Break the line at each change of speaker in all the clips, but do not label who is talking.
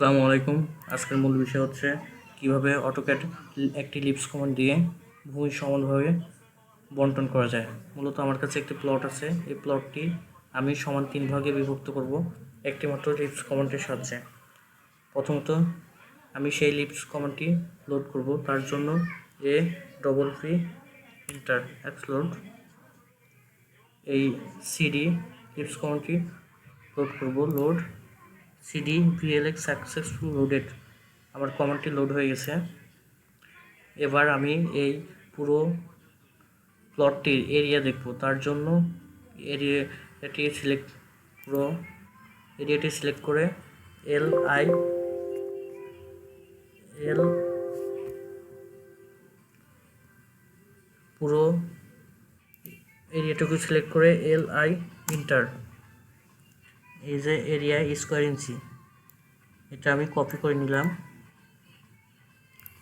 আসসালামু আলাইকুম। আজকের মূল বিষয় হচ্ছে কীভাবে অটোক্যাড একটি লিপস কমান্ড দিয়ে ভূমি সমানভাবে বন্টন করা যায়। মূলত আমার কাছে একটি প্লট আছে। এই প্লটটি আমি সমান তিন ভাগে বিভক্ত করব। একটি মাত্র লিপস কমান্ডের সাহায্যে। প্রথমত, আমি সেই লিপস কমান্ডটি লোড করব। তার জন্য এ ডবল ফি ইন্টার এক্সলোড এই সিডি লিপস কমান্ডটি লোড করব। Load CD, VLX successful loaded আমার কমান্ডটি লোড হয়ে গেছে। এবার আমি এই পুরো প্লটটির এরিয়া দেখব। তার জন্য এরিয়া এটি সিলেক্ট পুরো এরিয়াটি সিলেক্ট করে এল আই এল পুরো এরিয়াটুকু সিলেক্ট করে এল আই ইন্টার। এই যে এরিয়া স্কোয়ার ইঞ্চি এটা আমি কপি করে নিলাম।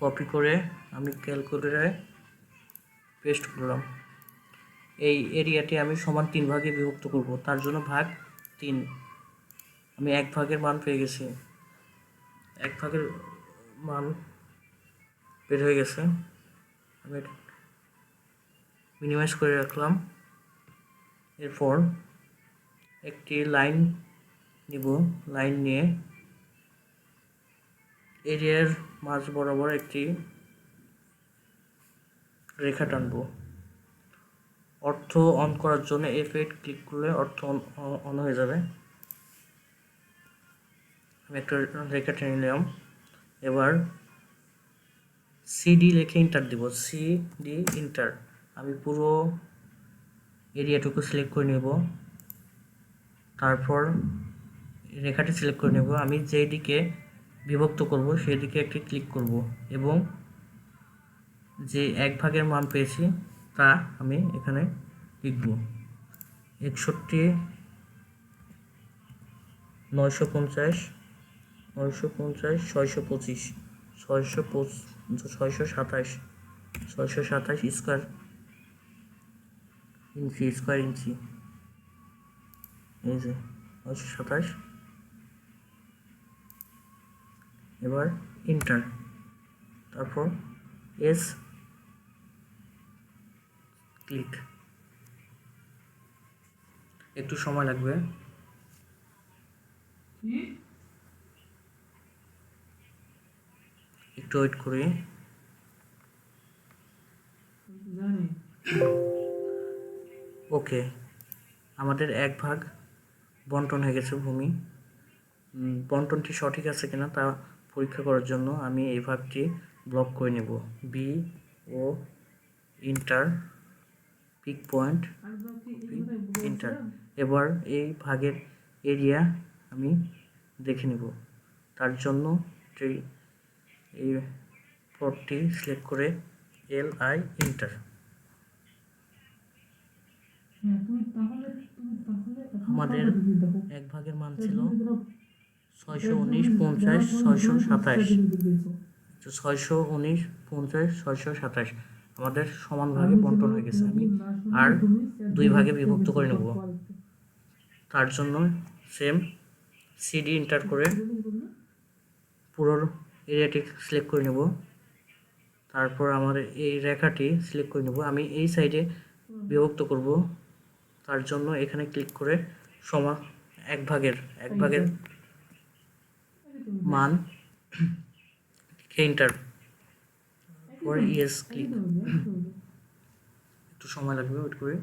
কপি করে আমি ক্যালকুলেটারে পেস্ট করলাম। এই এরিয়াটি আমি সমান তিন ভাগে বিভক্ত করব, তার জন্য ভাগ তিন। আমি এক ভাগের মান পেয়ে গেছি। এক ভাগের মান বের হয়ে গেছে। আমি মিনিমাইজ করে রাখলাম। এরপর একটি লাইন নিব, লাইন নিয়ে। এরিয়ার মাঝ বরাবর একটি রেখা টানবো। অর্থ অন করার জন্য এফ এইট ক্লিক করলে অর্থ অন হয়ে যাবে। আমি একটা রেখা টেনে নিলাম। এবার সিডি লিখে ইন্টার দিব। সিডি ইন্টার আমি পুরো এরিয়াটুকু সিলেক্ট করে নেব। তারপর রেখাটি সিলেক্ট করে নেব। আমি যেই দিকে বিভক্ত করব সেই দিকে একটি ক্লিক করব এবং যে এক ভাগের মান পেয়েছি, তা আমি এখানে লিখব। একষট্টি, নয়শো পঞ্চাশ নয়শো পঞ্চাশ, ছয়শো পঁচিশ, ছয়শো ছয়শো সাতাশ ছয়শো সাতাশ স্কোয়ার ইঞ্চি স্কোয়ার ইঞ্চি এই যে, নয়শো সাতাশ। এবার ইন্টার তারপর এস ক্লিক একটু সময় লাগবে। একটু ওয়েট করি। ওকে আমাদের এক ভাগ বন্টন হয়ে গেছে ভূমি। বন্টনটি সঠিক আছে কিনা তা পরীক্ষা করার জন্য আমি এই ভাগটি ব্লক করে নেব। B O enter pick point enter এবার এই ভাগের এরিয়া আমি দেখে নেব। তার জন্য এই প্লটটি সিলেক্ট করে এল আই ইন্টার আমাদের এক ভাগের মান ছিল ছয়শো উনিশ, পঞ্চাশ, ছয়শো সাতাশ। ছয়শো উনিশ, পঞ্চাশ, ছয়শো সাতাশ। আমাদের সমান ভাগে বন্টন হয়ে গেছে। আমি আর দুই ভাগে বিভক্ত করে নেব। তার জন্য সেম সিডি এন্টার করে পুরো এরিয়াটি সিলেক্ট করে নেব। তারপর আমাদের এই রেখাটি সিলেক্ট করে নেব। আমি এই সাইডে বিভক্ত করব। তার জন্য এখানে ক্লিক করে সমা এক ভাগের এক ভাগের মান এন্টার পরে ইয়েস ক্লিক একটু সময় লাগবে ওয়েট করে।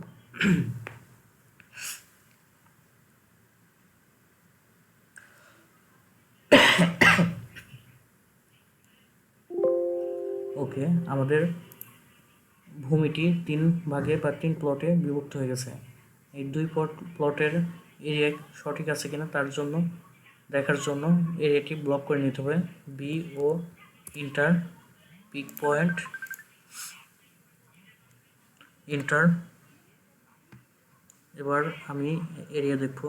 ওকে, আমাদের ভূমিটি তিন ভাগে বা তিন প্লটে বিভক্ত হয়ে গেছে। এই দুই প্লট প্লটের এরিয়া সঠিক আছে কিনা তার জন্য দেখার জন্য এরিয়াটি ব্লক করে নিতে হবে। B O enter pick point enter এবার আমি এরিয়া দেখব।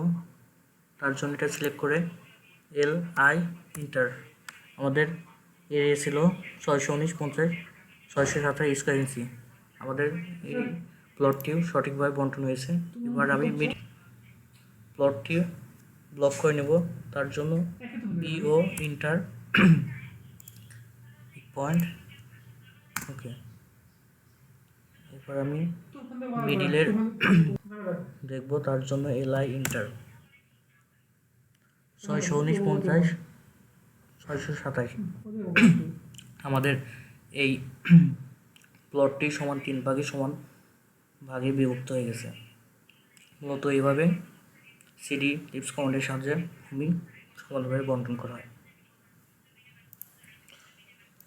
তার জন্য এটা সিলেক্ট করে এল আই ইন্টার আমাদের এরিয়া ছিল ছয়শো উনিশ পঞ্চাশ, ছয়শো সাতাশ স্কোয়ার ইঞ্চি আমাদের এই প্লটটিও সঠিকভাবে বন্টন হয়েছে। এবার আমি মিড প্লটটি ব্লক করে নেব তার জন্য বিও ইন্টার পয়েন্ট ওকে এরপর আমি মিডিলের দেখব তার জন্য এলআই ইন্টার ছয়শো উনিশ পঞ্চাশ, ছয়শো সাতাশ। আমাদের এই প্লটটি সমান তিন ভাগে সমান ভাগে বিভক্ত হয়ে গেছে। মূলত এইভাবে সিডি টিপস কমান্ডের সাহায্যে আমি সফলভাবে বন্টন করা হয়।